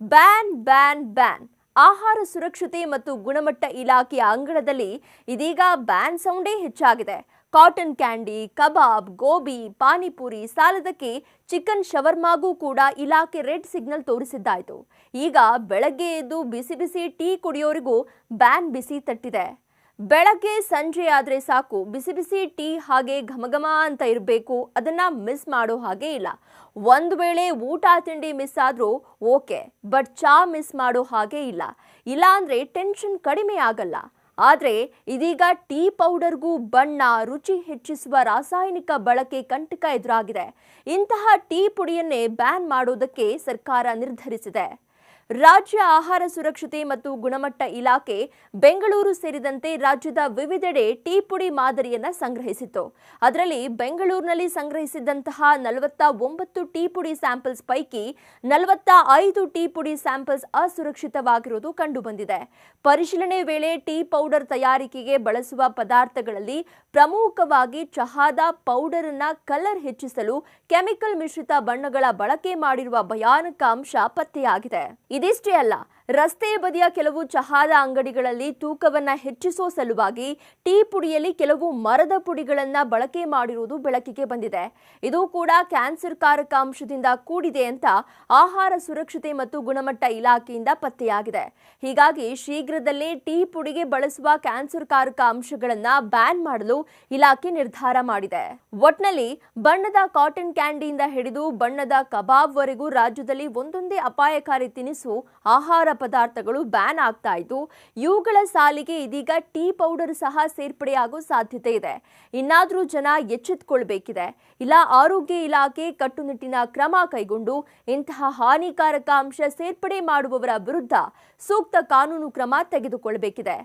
Ban ban ban. ಆಹಾರ ಸುರಕ್ಷತೆ ಮತ್ತು ಗುಣಮಟ್ಟ ಇಲಾಖೆಯ ಅಂಗಳದಲ್ಲಿ ಇದೀಗ ಬ್ಯಾನ್ ಸೌಂಡೇ ಹೆಚ್ಚಾಗಿದೆ. ಕಾಟನ್ ಕ್ಯಾಂಡಿ, ಕಬಾಬ್, ಗೋಬಿ, ಪಾನಿಪುರಿ ಸಾಲದಕ್ಕೆ ಚಿಕನ್ ಶವರ್ಮಾಗೂ ಕೂಡ ಇಲಾಖೆ ರೆಡ್ ಸಿಗ್ನಲ್ ತೋರಿಸಿದ್ದಾಯಿತು. ಈಗ ಬೆಳಗ್ಗೆ ಎದ್ದು ಬಿಸಿ ಬಿಸಿ ಟೀ ಕುಡಿಯೋರಿಗೂ ಬ್ಯಾನ್ ಬಿಸಿ ತಟ್ಟಿದೆ. ಬೆಳಗ್ಗೆ ಸಂಜೆ ಆದರೆ ಸಾಕು. ಬಿಸಿ ಬಿಸಿ ಟೀ ಹಾಗೆ ಘಮಘಮ ಅಂತ ಇರಬೇಕು. ಅದನ್ನ ಮಿಸ್ ಮಾಡೋ ಹಾಗೆ ಇಲ್ಲ. ಒಂದು ವೇಳೆ ಊಟ ತಿಂಡಿ ಮಿಸ್ ಆದರೂ ಓಕೆ. ಬಟ್ ಚಾ ಮಿಸ್ ಮಾಡೋ ಹಾಗೆ ಇಲ್ಲ. ಇಲ್ಲ ಅಂದ್ರೆ ಟೆನ್ಷನ್ ಕಡಿಮೆ ಆಗಲ್ಲ. ಆದರೆ ಇದೀಗ ಟೀ ಪೌಡರ್ಗೂ ಬಣ್ಣ, ರುಚಿ ಹೆಚ್ಚಿಸುವ ರಾಸಾಯನಿಕ ಬಳಕೆ ಕಂಟಕ ಎದುರಾಗಿದೆ. ಇಂತಹ ಟೀ ಪುಡಿಯನ್ನೇ ಬ್ಯಾನ್ ಮಾಡೋದಕ್ಕೆ ಸರ್ಕಾರ ನಿರ್ಧರಿಸಿದೆ. ರಾಜ್ಯ ಆಹಾರ ಸುರಕ್ಷತೆ ಮತ್ತು ಗುಣಮಟ್ಟ ಇಲಾಖೆ ಬೆಂಗಳೂರು ಸೇರಿದಂತೆ ರಾಜ್ಯದ ವಿವಿಧೆಡೆ ಟೀ ಪುಡಿ ಮಾದರಿಯನ್ನ ಸಂಗ್ರಹಿಸಿತ್ತು. ಅದರಲ್ಲಿ ಬೆಂಗಳೂರಿನಲ್ಲಿ ಸಂಗ್ರಹಿಸಿದಂತಹ ನಲವತ್ತ ಒಂಬತ್ತು ಟೀ ಪುಡಿ ಸ್ಯಾಂಪಲ್ಸ್ ಪೈಕಿ ನಲವತ್ತ ಐದು ಟೀ ಪುಡಿ ಸ್ಯಾಂಪಲ್ಸ್ ಅಸುರಕ್ಷಿತವಾಗಿರುವುದು ಕಂಡುಬಂದಿದೆ. ಪರಿಶೀಲನೆ ವೇಳೆ ಟೀ ಪೌಡರ್ ತಯಾರಿಕೆಗೆ ಬಳಸುವ ಪದಾರ್ಥಗಳಲ್ಲಿ ಪ್ರಮುಖವಾಗಿ ಚಹಾದ ಪೌಡರ್ ಕಲರ್ ಹೆಚ್ಚಿಸಲು ಕೆಮಿಕಲ್ ಮಿಶ್ರಿತ ಬಣ್ಣಗಳ ಬಳಕೆ ಮಾಡಿರುವ ಭಯಾನಕ ಅಂಶ ಪತ್ತೆಯಾಗಿದೆ. ಇದಿಷ್ಟೇ ಅಲ್ಲ ರಸ್ತೆ ಬದಿಯ ಕೆಲವು ಚಹಾದ ಅಂಗಡಿಗಳಲ್ಲಿ ತೂಕವನ್ನು ಹೆಚ್ಚಿಸೋ ಸಲುವಾಗಿ ಟೀ ಪುಡಿಯಲ್ಲಿ ಕೆಲವು ಮರದ ಪುಡಿಗಳನ್ನು ಬಳಕೆ ಮಾಡಿರುವುದು ಬೆಳಕಿಗೆ ಬಂದಿದೆ. ಇದು ಕೂಡ ಕ್ಯಾನ್ಸರ್ ಕಾರಕ ಅಂಶದಿಂದ ಕೂಡಿದೆ ಅಂತ ಆಹಾರ ಸುರಕ್ಷತೆ ಮತ್ತು ಗುಣಮಟ್ಟ ಇಲಾಖೆಯಿಂದ ಪತ್ತೆಯಾಗಿದೆ. ಹೀಗಾಗಿ ಶೀಘ್ರದಲ್ಲೇ ಟೀ ಪುಡಿಗೆ ಬಳಸುವ ಕ್ಯಾನ್ಸರ್ ಕಾರಕ ಅಂಶಗಳನ್ನ ಬ್ಯಾನ್ ಮಾಡಲು ಇಲಾಖೆ ನಿರ್ಧಾರ ಮಾಡಿದೆ. ಒಟ್ನಲ್ಲಿ ಬಣ್ಣದ ಕಾಟನ್ ಕ್ಯಾಂಡಿಯಿಂದ ಹಿಡಿದು ಬಣ್ಣದ ಕಬಾಬ್ವರೆಗೂ ರಾಜ್ಯದಲ್ಲಿ ಒಂದೊಂದೇ ಅಪಾಯಕಾರಿ ತಿನಿಸು ಆಹಾರ ಪದಾರ್ಥಗಳು ಬ್ಯಾನ್ ಆಗ್ತಾ ಇದ್ದು, ಇವುಗಳ ಸಾಲಿಗೆ ಇದೀಗ ಟೀ ಪೌಡರ್ ಸಹ ಸೇರ್ಪಡೆಯಾಗೋ ಸಾಧ್ಯತೆ ಇದೆ. ಇನ್ನಾದರೂ ಜನ ಎಚ್ಚೆತ್ಕೊಳ್ಬೇಕಿದೆ. ಇಲ್ಲ, ಆರೋಗ್ಯ ಇಲಾಖೆ ಕಟ್ಟುನಿಟ್ಟಿನ ಕ್ರಮ ಕೈಗೊಂಡು ಇಂತಹ ಹಾನಿಕಾರಕ ಅಂಶ ಸೇರ್ಪಡೆ ಮಾಡುವವರ ವಿರುದ್ಧ ಸೂಕ್ತ ಕಾನೂನು ಕ್ರಮ ತೆಗೆದುಕೊಳ್ಳಬೇಕಿದೆ